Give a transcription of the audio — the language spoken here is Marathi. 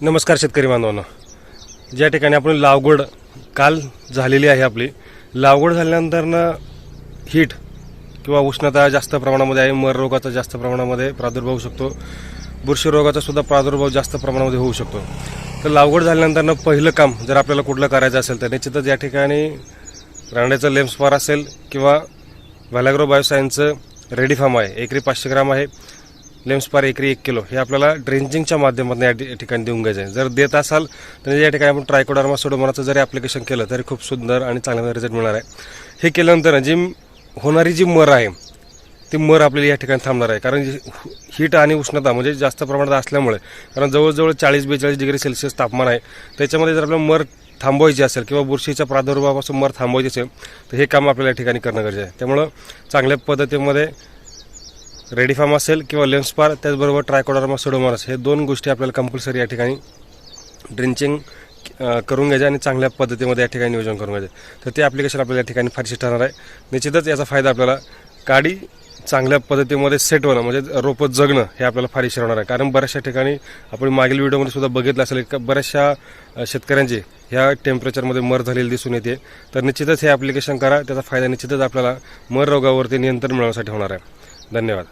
नमस्कार शेतकरी बांधवांनो. ज्या ठिकाणी आपण लागवड काल झालेली आहे आपली लागवड झाल्यानंतरनं हीट किंवा उष्णता जास्त प्रमाणामध्ये आहे मर रोगाचा जास्त प्रमाणामध्ये प्रादुर्भाव होऊ शकतो. बुरशी रोगाचा सुद्धा प्रादुर्भाव जास्त प्रमाणामध्ये होऊ शकतो. तर लागवड झाल्यानंतरनं पहिलं काम जर आपल्याला कुठलं करायचं असेल तर निश्चितच या ठिकाणी रांड्याचं लेम्सपार असेल किंवा व्हॅलॅग्रो बायोसायन्सचं रेडी फार्म आहे. एकरी पाचशे ग्राम आहे. लेम्सपार एकरी एक किलो हे आपल्याला ड्रेंजिंगच्या माध्यमातून या ठिकाणी देऊन घ्यायचं आहे. जर देत असाल तर या ठिकाणी आपण ट्रायकोडर्मा सोडोमोनाचं जरी ॲप्लिकेशन केलं तरी खूप सुंदर आणि चांगला रिझल्ट मिळणार आहे. हे केल्यानंतर जी होणारी जी मर आहे ती मर आपल्याला या ठिकाणी थांबणार आहे. कारण हीट आणि उष्णता म्हणजे जास्त प्रमाणात असल्यामुळे कारण जवळजवळ चाळीस बेचाळीस डिग्री सेल्सिअस तापमान आहे. त्याच्यामध्ये जर आपल्याला मर थांबवायची असेल किंवा बुरशीच्या प्रादुर्भावापासून मर थांबवायची असेल तर हे काम आपल्याला या ठिकाणी करणं गरजेचं आहे. त्यामुळं चांगल्या पद्धतीमध्ये रेडी फार्म असेल किंवा लेन्सपार त्याचबरोबर ट्रायकोडर्मा सोडोमॉरस हे दोन गोष्टी आपल्याला कंपल्सरी या ठिकाणी ड्रिंचिंग करून घ्यायचे आणि चांगल्या पद्धतीमध्ये या ठिकाणी नियोजन करून घ्यायचे. तर ते ॲप्लिकेशन आपल्याला या ठिकाणी फारशी ठरणार आहे. निश्चितच याचा फायदा आपल्याला काडी चांगल्या पद्धतीमध्ये सेट होणं म्हणजे रोपं जगणं हे आपल्याला फारशी होणार आहे. कारण बऱ्याचशा ठिकाणी आपण मागील व्हिडिओमध्ये सुद्धा बघितलं असेल का बऱ्याचशा शेतकऱ्यांचे शेतकऱ्यांची ह्या टेम्परेचरमध्ये मर झालेली दिसून येते. तर निश्चितच हे ॲप्लिकेशन करा त्याचा फायदा निश्चितच आपल्याला मर रोगावरती नियंत्रण मिळवण्यासाठी होणार आहे. धन्यवाद.